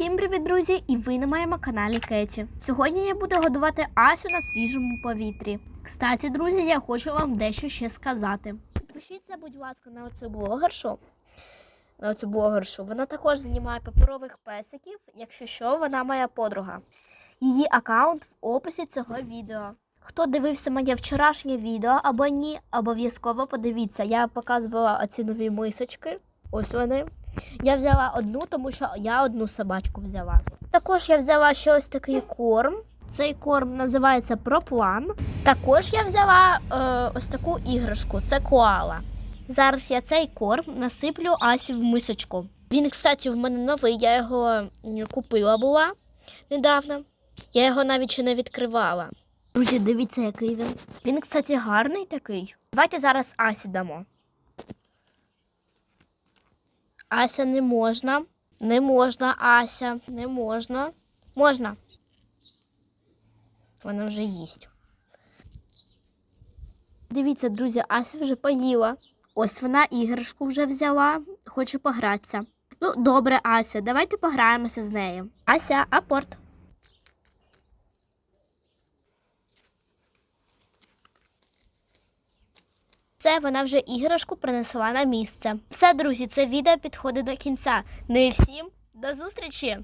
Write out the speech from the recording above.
Всім привіт, друзі! І ви на моєму каналі Кеті. Сьогодні я буду годувати Асю на свіжому повітрі. Кстати, друзі, я хочу вам дещо ще сказати. Підпишіться, будь ласка, на оцю блогершу. На оцю блогершу. Вона також знімає паперових песиків. Якщо що, вона моя подруга. Її аккаунт в описі цього відео. Хто дивився моє вчорашнє відео або ні, обов'язково подивіться. Я показувала оці нові мисочки. Ось вони. Я взяла одну, тому що я одну собачку взяла. Також я взяла ще ось такий корм. Цей корм називається Проплан. Також я взяла е, ось таку іграшку це коала. Зараз я цей корм насиплю Асі в мисочку. Він, кстати, в мене новий, я його купила була недавно. Я його навіть ще не відкривала. Друзі, дивіться, який він. Він, кстати, гарний такий. Давайте зараз Асі дамо. Ася не можна. Не можна, Ася, не можна. Можна. Вона вже їсть. Дивіться, друзі, Ася вже поїла. Ось вона іграшку вже взяла, Хочу погратися. Ну, добре, Ася, давайте пограємося з нею. Ася, апорт. Це вона вже іграшку принесла на місце. Все, друзі, це відео підходить до кінця. Ну і всім до зустрічі!